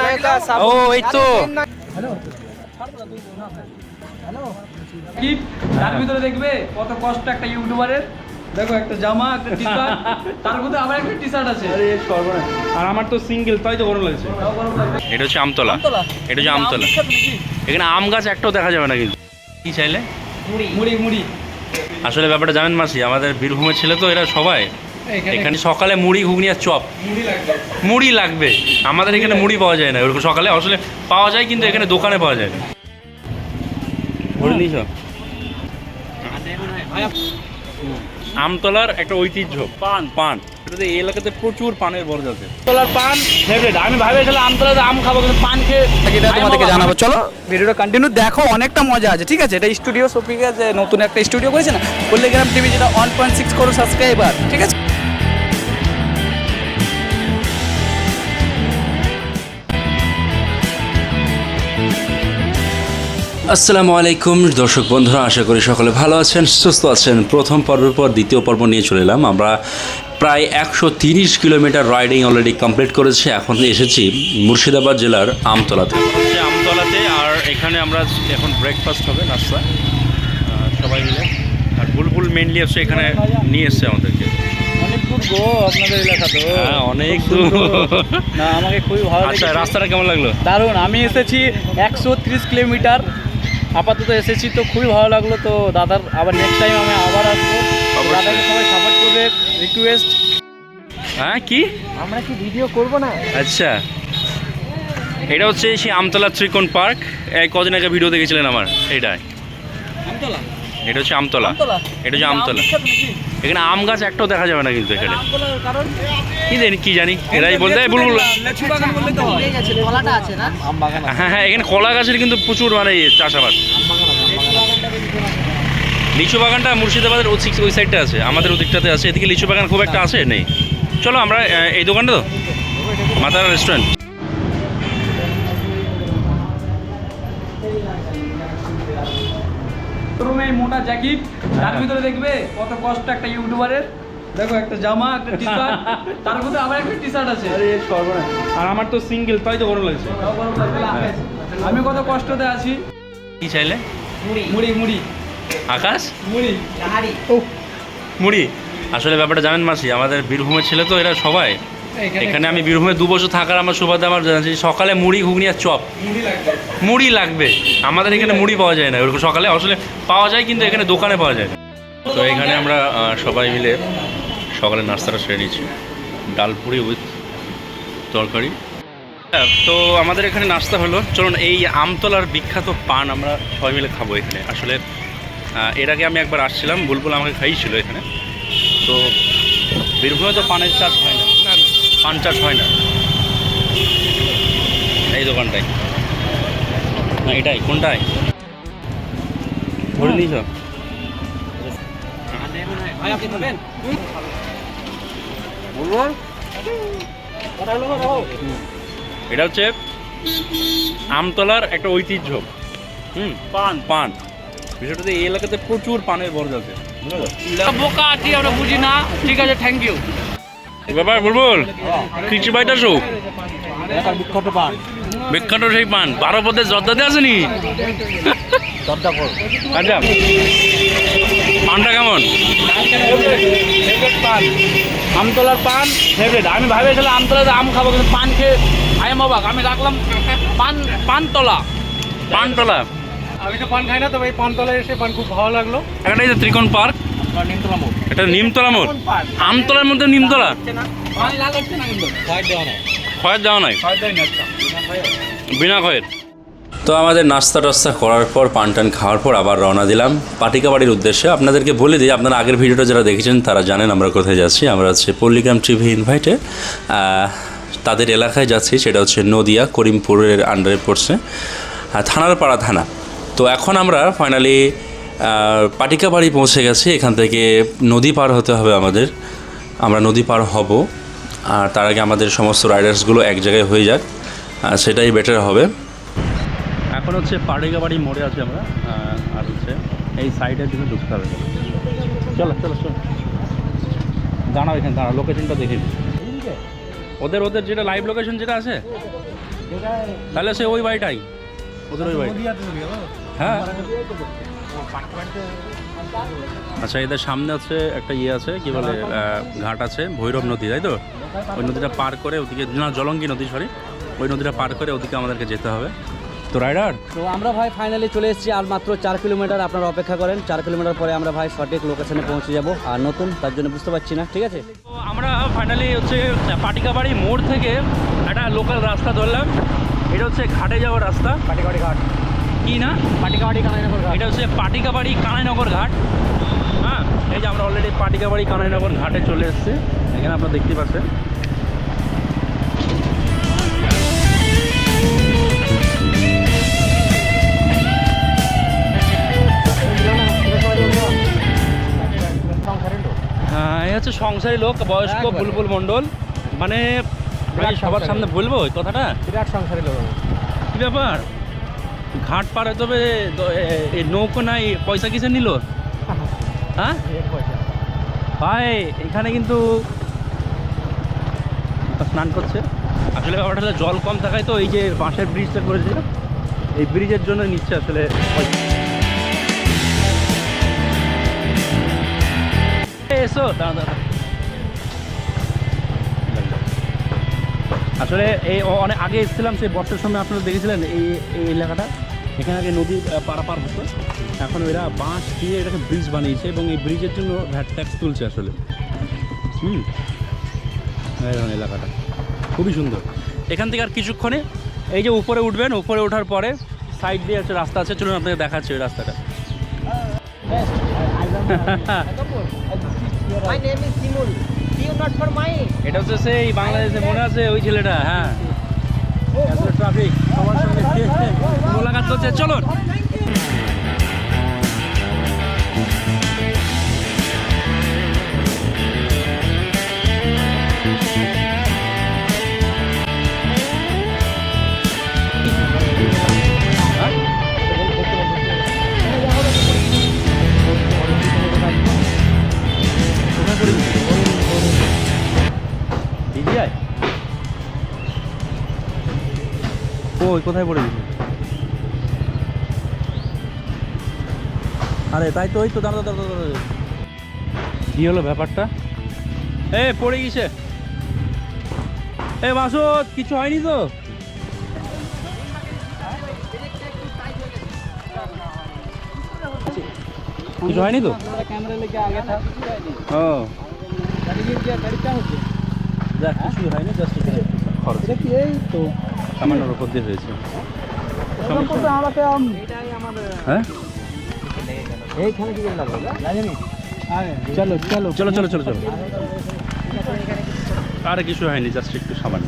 নায়িকা ও এই তো। তার ভিতরে দেখবে কত কষ্ট একটা ইউটিউবারের। দেখো একটা জামা একটা টি শার্ট তার মধ্যে আবার একটা টি শার্ট আছে। আর আমার তো সিঙ্গেল তাই তো গরম লাগছে। এটা হচ্ছে আমতলা। এটা হচ্ছে আমতলা। এখানে আম গাছ একটাও দেখা যাবে না কিন্তু। কি চাইলে? মুড়ি মুড়ি। আসলে ব্যাপারটা জানেন মাসি আমাদের বীরভূমের ছেলে তো এরা সবাই। এখানে সকালে মুড়ি ঘুগনি আর চপ। মুড়ি লাগবে। আমাদের এখানে মুড়ি পাওয়া যায় না। ওরকম সকালে আসলে পাওয়া যায় কিন্তু এখানে দোকানে পাওয়া যায় না। আমতলার একটা ঐতিহ্য পান। পান। এটাতে এই এলাকাতে প্রচুর পানের বরজ আছে। আমতলার পান ফেভারিট আমি ভেবেছিলাম আমতলাতে আম খাব কিন্তু পান খেয়ে এটা তোমাদেরকে জানাব। চলো ভিডিওটা কন্টিনিউ দেখো অনেকটা মজা আছে ঠিক আছে? এটা স্টুডিও যে নতুন একটা স্টুডিও করেছে না? পল্লিগ্রাম টিভি যেটা one point six crore subscriber ঠিক আছে? আসসালামু আলাইকুম দর্শক বন্ধুরা আশা করি সকলে ভালো আছেন সুস্থ আছেন। প্রথম পর্বের পর দ্বিতীয় পর্ব নিয়ে চলে এলাম। আমরা প্রায় একশো তিরিশ কিলোমিটার রাইডিং অলরেডি কমপ্লিট করেছি। এখন এসেছি মুর্শিদাবাদ জেলার আমতলাতে। আমতলাতে আর এখানে আমরা এখন ব্রেকফাস্ট হবে নাস্তা। সবাই মিলে। আর বুলবুল মেনলি হচ্ছে এখানে নিয়ে এসছে আমাদেরকে। অনেক দূর আপনাদের এলাকা তো। হ্যাঁ অনেক দূর। না আমাকে খুবই ভালো আচ্ছা রাস্তাটা কেমন লাগল? দারুণ আমি এসেছি একশো তিরিশ কিলোমিটার আপাতত এসেছি তো খুবই ভালো লাগল তো দাদার আবার নেক্সট টাইম আমি আবার আসব। দাদাকে সবাই সাপোর্ট করবে রিকোয়েস্ট হ্যাঁ কি? আমরা কি ভিডিও করব না? আচ্ছা। এটা হচ্ছে সেই আমতলা ত্রিকোণ পার্ক। এই কদিন আগে ভিডিও দেখেছিলেন আমার? এটাই। আমতলা? এটা হচ্ছে আমতলা। এটা হচ্ছে আমতলা। এখানে আম গাছ একটাও দেখা যাবে না কিন্তু এখানে কি জানি কি জানি? এরাই বলতে বুলবুল হয়। হ্যাঁ হ্যাঁ এখানে কলা গাছের কিন্তু প্রচুর মানে চাষাবাদ। লিচু বাগানটা মুর্শিদাবাদের ওই ওই সাইডটা আছে। আমাদের ওদিকটাতে আছে। এদিকে লিচু বাগান খুব একটা আছে? নেই। চলো আমরা এই দোকানটা তো? মাতারা রেস্টুরেন্ট এই মোটা জ্যাকেট তার ভিতরে দেখবে কত কষ্ট একটা ইউটিউবারের দেখো একটা জামা একটা টি শার্ট তার মধ্যে আবার একটা টি শার্ট আছে। আর আমার তো সিঙ্গেল তাই তো গরম লাগছে। লাগবে। আমি কত কষ্টতে আছি। কি চাইলে? মুড়ি। মুড়ি মুড়ি। আকাশ? মুড়ি। গাড়ি মুড়ি? আসলে ব্যাপারটা জানেন মাসি আমাদের বীরভূমের ছেলে তো এরা সবাই। এখানে আমি বীরভূমে দু বছর থাকার আমার সুবাদে আমার সকালে মুড়ি ঘুগনি আর চপ। মুড়ি লাগবে। আমাদের এখানে মুড়ি পাওয়া যায় না। ওরকম সকালে আসলে পাওয়া যায় কিন্তু এখানে দোকানে পাওয়া যায় তো এখানে আমরা সবাই মিলে সকালে নাস্তাটা সেরে নিয়েছি। ডাল পুরি উইথ তরকারি। হ্যাঁ, তো আমাদের এখানে নাস্তা হলো। চলুন এই আমতলার বিখ্যাত পান আমরা সবাই মিলে খাব এখানে। আসলে এর আগে আমি একবার আসছিলাম। বুলবুল আমাকে খাইয়েছিল এখানে। তো বীরভূমে তো পানের চাষ হয় না, পান চাষ হয় না। এই দোকানটাই না এটাই কোনটায়? ধরে নিয়েছ? এটা হচ্ছে আমতলার একটা ঐতিহ্য। হুম পান। পান। বিষয়টাতে এই এলাকাতে প্রচুর পানের বরজ আছে বোকা আছি আমরা বুঝি না। ঠিক আছে থ্যাংক ইউ ব্যাপার বুলবুল কিছু বাইটা শো বিখ্যাত পান। বিখ্যাত সেই পান। বারো পথে জর্দাতে আসেনি? আচ্ছা। পানটা কেমন? পান আমতলার পান ফেভারিট আমি ভেবেছিলাম আমতলাতে আম খাব কিন্তু পান খেয়ে আই এম অবাক। আমি রাখলাম পান পানতলা। পানতলা? আমি তো পান খাই না তবে এই পানতলায় এসে পান খুব ভালো লাগল। এই যে ত্রিকোণ পার্ক এটা নিমতলা মোড়? আমতলার মধ্যে নিমতলা? খয়ের দেওয়া নাই। বিনা খয়ের তো আমাদের নাস্তা টাস্তা করার পর পান টান খাওয়ার পর আবার রওনা দিলাম। পাটিকা বাড়ির উদ্দেশ্যে আপনাদেরকে বলে দিই আপনারা আগের ভিডিওটা যারা দেখেছেন তারা জানেন আমরা কোথায় যাচ্ছি। আমরা হচ্ছে পল্লিগ্রাম টিভি ইনভাইটে তাদের এলাকায় যাচ্ছি। সেটা হচ্ছে নদিয়া করিমপুরের আন্ডারে পড়ছে আর থানার পাড়া থানা। তো এখন আমরা ফাইনালি পাটিকা বাড়ি পৌঁছে গেছি। এখান থেকে নদী পার হতে হবে আমাদের। আমরা নদী পার হব। আর তার আগে আমাদের সমস্ত রাইডার্সগুলো এক জায়গায় হয়ে যাক। আর সেটাই বেটার হবে। এখন হচ্ছে পাড়িগা বাড়ি মোড়ে আছি আমরা। আর হচ্ছে এই সাইডের দিকে ঢুকতে হবে। চলো চলো চলো। দাঁড়াও এখানে দাঁড়াও লোকেশনটা দেখে। ওদের ওদের যেটা লাইভ লোকেশন যেটা আছে তাহলে সে ওই বাড়িটাই। ওদের ওই বাড়ি হ্যাঁ। আচ্ছা এদের সামনে আছে একটা ইয়ে আছে কি বলে ঘাট আছে ভৈরব নদী তাই তো? ওই নদীটা পার করে ওদিকে না জলঙ্গি নদী সরি ওই নদীটা পার করে ওদিকে আমাদেরকে যেতে হবে। তো রাইডার? তো আমরা ভাই ফাইনালি চলে এসেছি আর মাত্র চার কিলোমিটার আপনারা অপেক্ষা করেন। চার কিলোমিটার পরে আমরা ভাই সঠিক লোকেশনে পৌঁছে যাব। আর নতুন তার জন্য বুঝতে পারছি না ঠিক আছে? তো আমরা ফাইনালি হচ্ছে পাটিকাবাড়ি মোড় থেকে একটা লোকাল রাস্তা ধরলাম। এটা হচ্ছে ঘাটে যাওয়ার রাস্তা। পাটিকাটি ঘাট। কি না? পাটিকাবাড়ি কানাইনগর ঘাট। এটা হচ্ছে পাটিকাবাড়ি কানাইনগর ঘাট। হ্যাঁ এই যে আমরা অলরেডি পাটিকাবাড়ি কানাইনগর ঘাটে চলে এসেছি। এখানে আপনারা দেখতে পাচ্ছেন। হ্যাঁ হচ্ছে সংসারী লোক বয়স্ক বুলবুল মণ্ডল। মানে সবার সামনে বলব ওই কথাটা? বিরাট সংসারী লোক। কি ব্যাপার? ঘাট পার হতে নৌকো নাই, পয়সা কিসে নিল? হ্যাঁ? ভাই, এখানে কিন্তু স্নান করছে। আসলে ব্যাপারটা জল কম থাকায় তো এই যে বাঁশের ব্রিজটা করেছিল, এই ব্রিজের জন্য নিচ্ছে আসলে এসো দাঁড়া দাঁড়া আসলে এই অনেক আগে এসেছিলাম, সেই বর্ষার সময় আপনারা দেখেছিলেন এই এই এলাকাটা? এখানে আগে নদী পারাপার হতো। এখন এরা বাঁশ দিয়ে এটাকে ব্রিজ বানিয়েছে এবং এই ব্রিজের জন্য ভ্যাট ট্যাক্স তুলছে আসলে। হুম। দেখুন এলাকাটা। খুবই সুন্দর। এখান থেকে আর কিছুক্ষণে এই যে উপরে উঠবেন, উপরে ওঠার পরে সাইড দিয়ে একটা রাস্তা আছে, চলুন আপনাকে দেখাচ্ছি ওই রাস্তাটা। My name is Simul you not for my এটা হচ্ছে সেই বাংলাদেশে মনে আছে ওই ছেলেটা হ্যাঁ। ট্রাফিক সবার সঙ্গে যায়? ওই কোথায় পড়ে দিলি আরে তাই তো ওই তো দাঁড়া দাঁড়া দাঁড়া হলো ব্যাপারটা? এ পড়ে গেছে। এ মাসুদ কিছু হয়নি তো? কিছু হয়নি তো? ক্যামেরা লেগে আগে ও। যা কিছুই হ্যাঁ? হয়নি জাস্ট খরচ। কি এই তো? সামান্য উপর দিয়ে হয়েছে। হ্যাঁ? চলো চলো। চলো চলো চলো চলো। আর কিছু হয়নি জাস্ট একটু সামান্য।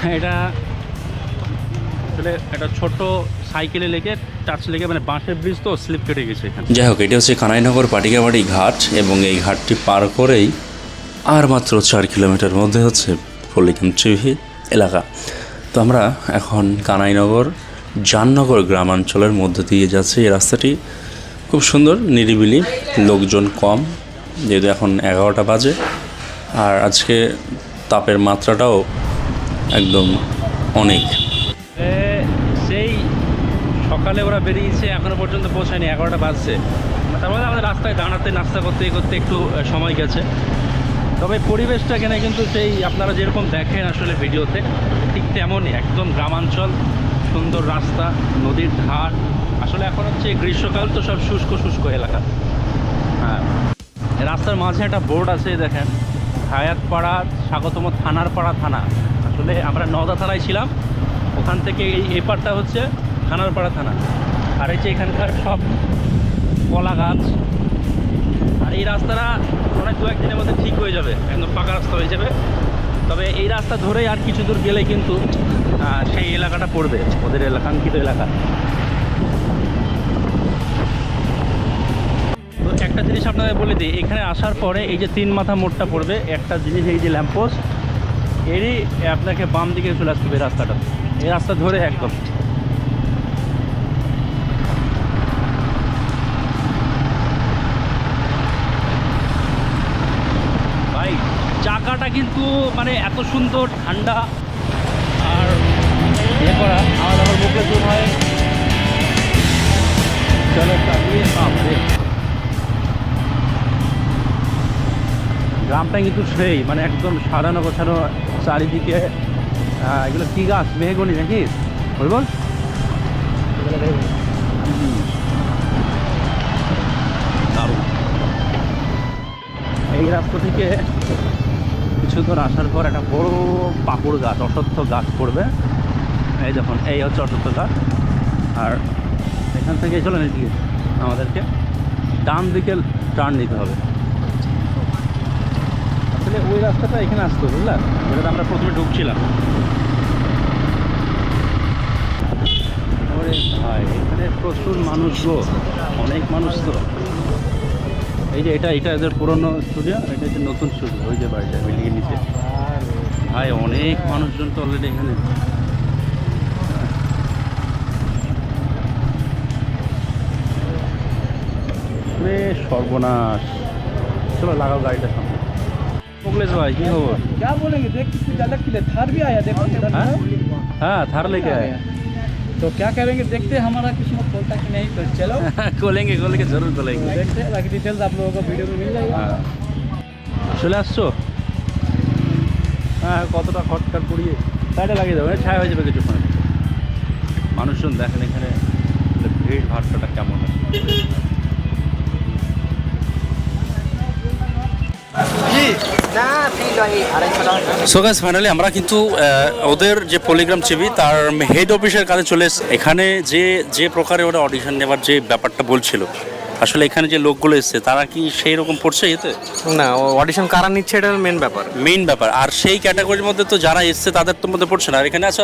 হ্যাঁ, এটা আসলে একটা ছোট সাইকেলে লেগে টাচ লেগে মানে বাঁশের ব্রিজ তো স্লিপ কেটে গেছে যাই হোক এটা হচ্ছে কানাইনগর পাটিকাবাড়ি ঘাট এবং এই ঘাটটি পার করেই আর মাত্র চার কিলোমিটার মধ্যে হচ্ছে পল্লিকাম চিভি এলাকা। তো আমরা এখন কানাইনগর জাননগর গ্রামাঞ্চলের মধ্যে দিয়ে যাচ্ছি এই রাস্তাটি। খুব সুন্দর, নিরিবিলি, লোকজন কম, যেহেতু এখন এগারোটা বাজে। আর আজকে তাপের মাত্রাটাও একদম অনেক। সেই সকালে ওরা বেরিয়েছে, এখনও পর্যন্ত পৌঁছায়নি, এগারোটা বাজছে। তারপরে আমাদের রাস্তায় দাঁড়াতে, নাস্তা করতে করতে একটু সময় গেছে। তবে পরিবেশটা এখানে কিন্তু সেই আপনারা যেরকম দেখেন আসলে ভিডিওতে, ঠিক তেমনই একদম গ্রামাঞ্চল, সুন্দর রাস্তা, নদীর ধার আসলে এখন হচ্ছে গ্রীষ্মকাল তো সব শুষ্ক শুষ্ক এলাকা। হ্যাঁ রাস্তার মাঝে একটা বোর্ড আছে দেখেন, হায়াতপাড়া, স্বাগতম থানার পাড়া থানা। আসলে আমরা নওদা থানায় ছিলাম, ওখান থেকে এই এপারটা হচ্ছে থানার পাড়া থানা। আর এই যে এখানকার সব কলা গাছ আর এই রাস্তাটা অনেক দু একদিনের মধ্যে ঠিক হয়ে যাবে, একদম পাকা রাস্তা হয়ে যাবে। তবে এই রাস্তা ধরেই আর কিছু দূর গেলে কিন্তু সেই এলাকাটা পড়বে, ওদের এলাকাঙ্ক্ষিত এলাকা। তো একটা জিনিস আপনাদের বলে দিই, এখানে আসার পরে এই যে তিন মাথা মোড়টা পড়বে, একটা জিনিস এই যে ল্যাম্পোস্ট এরই আপনাকে বাম দিকে চলে আসতে হবে রাস্তাটা। এই রাস্তা ধরে একদম। কিন্তু মানে এত সুন্দর ঠান্ডা। আর ইয়ে করা, আমার আবার মুখে জোর হয়। চলো বাপরে গ্রামটা কিন্তু সেই মানে একদম সাজানো গোছানো চারিদিকে এগুলো কি গাছ? মেহগনি নাকি? বলব দারুণ। এই রাস্তা থেকে কিছু দূর আসার পর একটা বড় পাকুড় গাছ, অসত্য গাছ পড়বে। এই যখন এই হচ্ছে অসত্য গাছ। আর এখান থেকে চলে এদিকে আমাদেরকে ডান দিকে টার্ন নিতে হবে। আসলে ওই রাস্তাটা এখানে আসতো, বুঝলা? যেটাতে আমরা প্রথমে ঢুকছিলাম। ভাই, এখানে প্রচুর মানুষ গো, অনেক মানুষ তো। এই যে এটা এটা এদের পুরনো স্টুডিও এটা হচ্ছে নতুন স্টুডিও ওই যে বাড়িটা বিল্ডিংয়ের নিচে ভাই অনেক মানুষজন তো অলরেডি এখানে রে সর্বনাশ চলো লাগাও গাড়িটা সামনে মুকলেশ ভাই কি খবর क्या बोलेंगे देख कितनी अलग के लिए थार भी आया देखो इधर हाँ? হ্যাঁ থার লেকে আয় तो क्या करेंगे देखते हैं हमारा किस्मत बोलता कि नहीं तो चलो खोलेंगे खोलेंगे जरूर खोलेंगे देखते हैं बाकी डिटेल्स आप लोगों को वीडियो में मिल जाएगा হ্যাঁ চলে আসছো হ্যাঁ কতটা খটকাট করিয়ে সাইডে লাগিয়ে দেবো ছায়া হয়ে যাবে কিছুক্ষণে মানুষজন দেখেন এখানে ভিড় ভাট্টাটা কেমন আছে সো গাইস ফাইনালি আমরা কিন্তু ওদের যে পলিগ্রাম চিবি তার হেড অফিসের কাছে চলে। এখানে যে যে প্রকারে ওরা অডিশন নেওয়ার যে ব্যাপারটা বলছিল আসলে এখানে যে লোকগুলো এসছে তারা কি সেই রকম পড়ছে এতে? না অডিশন কারা নিচ্ছে এটা মেন ব্যাপার। মেন ব্যাপার। আর সেই ক্যাটাগরির মধ্যে তো যারা এসছে তাদের তো মধ্যে পড়ছে না। আর এখানে আছে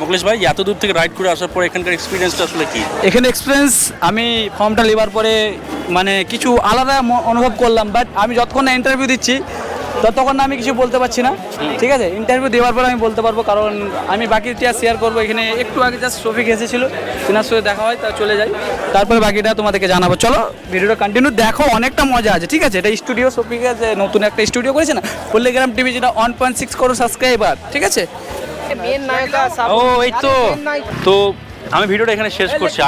মুকলেশ ভাই এত দূর থেকে রাইড করে আসার পর এখানকার এক্সপিরিয়েন্সটা আসলে কি? এখানে এক্সপিরিয়েন্স আমি ফর্মটা নেবার পরে মানে কিছু আলাদা অনুভব করলাম বাট আমি যতক্ষণ না ইন্টারভিউ দিচ্ছি ততক্ষণ না আমি কিছু বলতে পারছি না। ঠিক আছে? ইন্টারভিউ দেওয়ার পরে আমি বলতে পারব কারণ আমি বাকিটা শেয়ার করব। এখানে একটু আগে জাস্ট শফিক এসেছিল তিনার সাথে দেখা হয় তা চলে যাই। তারপরে বাকিটা তোমাদেরকে জানাব। চলো ভিডিওটা কন্টিনিউ দেখো অনেকটা মজা আছে ঠিক আছে? এটা স্টুডিও শফিক আছে নতুন একটা স্টুডিও করেছে না? পল্লিগ্রাম টিভি যেটা one point six crore subscriber ঠিক আছে? ও এই তো। তো আমি ভিডিওটা এখানে শেষ করছি।